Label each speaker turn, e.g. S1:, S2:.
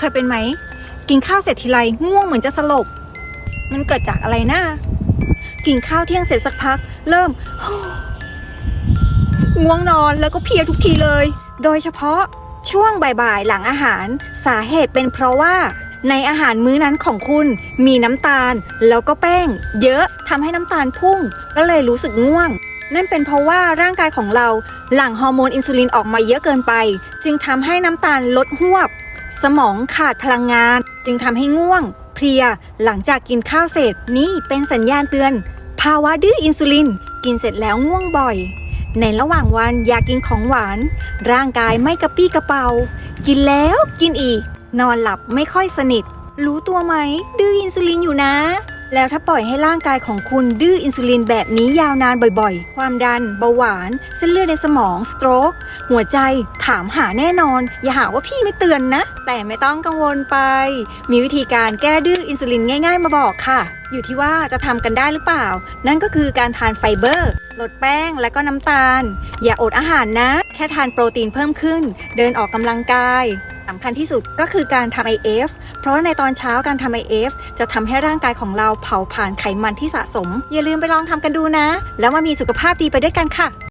S1: เคยเป็นไหม กินข้าวเสร็จทีไรง่วงเหมือนจะสลบ มันเกิดจากอะไรนะกินข้าวเที่ยงเสร็จสักพัก เริ่มง่วงนอนแล้วก็เพลียทุกทีเลย โดยเฉพาะช่วงบ่ายๆหลังอาหาร สาเหตุเป็นเพราะว่า ในอาหารมื้อนั้นของคุณมีน้ำตาล แล้วก็แป้ง เยอะทำให้น้ำตาลพุ่ง ก็เลยรู้สึกง่วง นั่นเป็นเพราะว่าร่างกายของเราหลั่งฮอร์โมนอินซูลินออกมาเยอะเกินไป จึงทำให้น้ำตาลลดหวบ สมองขาดพลังงาน จึงทำให้ง่วง เพลียหลังจากกินข้าวเสร็จนี่เป็นสัญญาณเตือน ภาวะดื้ออินซูลิน กินเสร็จแล้วง่วงบ่อย ในระหว่างวันอยากกินของหวาน ร่างกายไม่กระปี้กระเป๋า กินแล้วกินอีก นอนหลับไม่ค่อยสนิท รู้ตัวไหม ดื้ออินซูลินอยู่นะ แล้วถ้าปล่อยให้ร่างกายของคุณดื้ออินซูลินแบบนี้ยาวนานบ่อยๆ ความดัน เบาหวาน เส้นเลือดในสมอง สโตรก หัวใจ ถามหาแน่นอน อย่าหาว่าพี่ไม่เตือนนะ แต่ไม่ต้องกังวลไป มีวิธีการแก้ดื้ออินซูลินง่าย ๆ มาบอกค่ะ อยู่ที่ว่าจะทำกันได้หรือเปล่า นั่นก็คือการทานไฟเบอร์ ลดแป้งและก็น้ำตาล อย่าอดอาหารนะ แค่ทานโปรตีนเพิ่มขึ้น เดินออกกำลังกาย สำคัญที่สุดก็คือการทำ IF เพราะในตอนเช้าการทำ IF จะทำให้ร่างกายของเราเผาผ่านไขมันที่สะสม อย่าลืมไปลองทำกันดูนะ แล้วมามีสุขภาพดีไปด้วยกันค่ะ